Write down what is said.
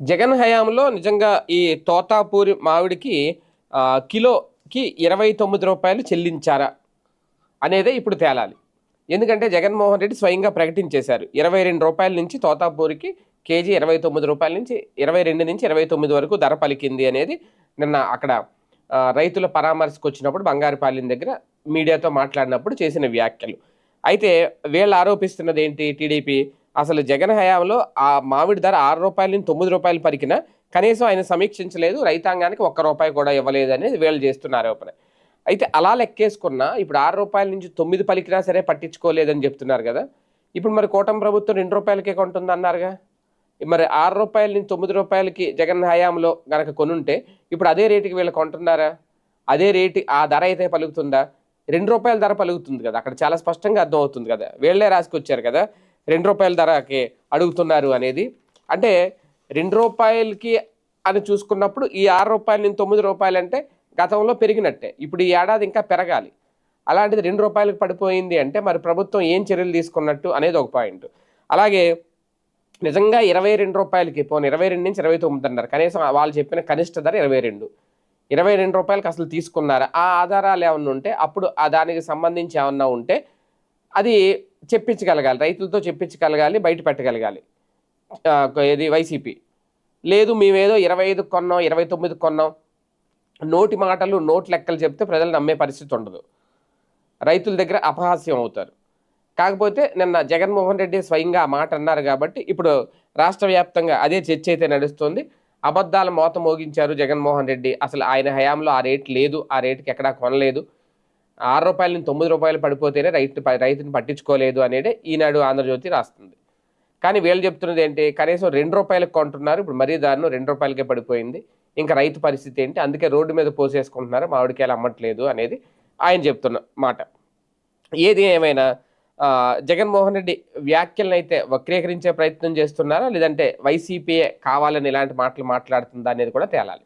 జగన్ హయాంలో నిజంగా ఈ తోతాపూరి మామిడికి కిలోకి ఇరవై తొమ్మిది రూపాయలు చెల్లించారా అనేదే ఇప్పుడు తేలాలి. ఎందుకంటే జగన్మోహన్ రెడ్డి స్వయంగా ప్రకటించేశారు. ఇరవై రెండు రూపాయల నుంచి తోతాపూరికి కేజీ ఇరవై తొమ్మిది రూపాయల నుంచి ఇరవై రెండు నుంచి ఇరవై తొమ్మిది వరకు ధర పలికింది అనేది నిన్న అక్కడ రైతుల పరామర్శకు వచ్చినప్పుడు బంగారుపాలెం దగ్గర మీడియాతో మాట్లాడినప్పుడు చేసిన వ్యాఖ్యలు. అయితే వీళ్ళు ఆరోపిస్తున్నది ఏంటి టీడీపీ? అసలు జగన్ హయాంలో ఆ మామిడి ధర ఆరు రూపాయల నుంచి తొమ్మిది రూపాయలు పరికిన కనీసం ఆయన సమీక్షించలేదు రైతాంగానికి ఒక్క రూపాయి కూడా ఇవ్వలేదు అనేది వీళ్ళు చేస్తున్న ఆరోపణ. అయితే అలా లెక్కేసుకున్నా ఇప్పుడు ఆరు రూపాయల నుంచి తొమ్మిది పలికినా సరే పట్టించుకోలేదని చెప్తున్నారు కదా. ఇప్పుడు మరి కూటమి ప్రభుత్వం రెండు రూపాయలకే కొంటుంది అన్నారుగా మరి ఆరు రూపాయల నుంచి తొమ్మిది రూపాయలకి జగన్ హయాంలో గనక కొనుంటే ఇప్పుడు అదే రేటుకి వీళ్ళు కొంటున్నారా? అదే రేటు ఆ ధర అయితే పలుకుతుందా? రెండు రూపాయల ధర పలుకుతుంది కదా. అక్కడ చాలా స్పష్టంగా అర్థం అవుతుంది కదా. వీళ్ళే రాసుకొచ్చారు కదా. రెండు రూపాయల ధరకి అడుగుతున్నారు అనేది. అంటే రెండు రూపాయలకి అని చూసుకున్నప్పుడు ఈ ఆరు రూపాయల నుంచి తొమ్మిది రూపాయలు అంటే గతంలో పెరిగినట్టే. ఇప్పుడు ఈ ఏడాది ఇంకా పెరగాలి. అలాంటిది రెండు రూపాయలకు పడిపోయింది అంటే మరి ప్రభుత్వం ఏం చర్యలు తీసుకున్నట్టు అనేది ఒక పాయింట్. అలాగే నిజంగా ఇరవై రెండు రూపాయలకి పోను ఇరవై రెండు నుంచి ఇరవై తొమ్మిది అన్నారు. కనీసం వాళ్ళు చెప్పిన కనిష్ట ధర ఇరవై రెండు. ఇరవై రెండు రూపాయలకి అసలు తీసుకున్నారా? ఆ ఆధారాలు ఏమన్నా ఉంటే అప్పుడు ఆ దానికి సంబంధించి ఏమన్నా ఉంటే అది చెప్పించగలగాలి రైతులతో చెప్పించగలగాలి బయట పెట్టగలగాలి. ఏది? ఇది వైసీపీ. లేదు మేమేదో ఇరవై ఐదు కొన్నాం ఇరవై తొమ్మిది కొన్నాం. నోటి మాటలు నోటి లెక్కలు చెప్తే ప్రజలు నమ్మే పరిస్థితి ఉండదు. రైతుల దగ్గర అపహాస్యం అవుతారు. కాకపోతే నిన్న జగన్మోహన్ రెడ్డి స్వయంగా ఆ మాట అన్నారు కాబట్టి ఇప్పుడు రాష్ట్ర వ్యాప్తంగా అదే చర్చ అయితే నడుస్తుంది. అబద్ధాల మోత మోగించారు జగన్మోహన్ రెడ్డి. అసలు ఆయన హయాంలో ఆ రేట్ లేదు ఆ రేటుకి ఎక్కడా కొనలేదు. ఆరు రూపాయల నుంచి తొమ్మిది రూపాయలు పడిపోతేనే రైతు రైతుని పట్టించుకోలేదు అనేది ఈనాడు ఆంధ్రజ్యోతి రాస్తుంది. కానీ వీళ్ళు చెప్తున్నది ఏంటి? కనీసం రెండు రూపాయలకు కొంటున్నారు. ఇప్పుడు మరీ దారుణం రెండు రూపాయలకే పడిపోయింది. ఇంకా రైతు పరిస్థితి ఏంటి? అందుకే రోడ్డు మీద పోసేసుకుంటున్నారు. మామిడికాయలు అమ్మట్లేదు అనేది ఆయన చెప్తున్న మాట. ఏది ఏమైనా జగన్మోహన్ రెడ్డి వ్యాఖ్యలను అయితే వక్రీకరించే ప్రయత్నం చేస్తున్నారా? లేదంటే వైసీపీ కావాలని ఇలాంటి మాటలు మాట్లాడుతుందా అనేది కూడా తేలాలి.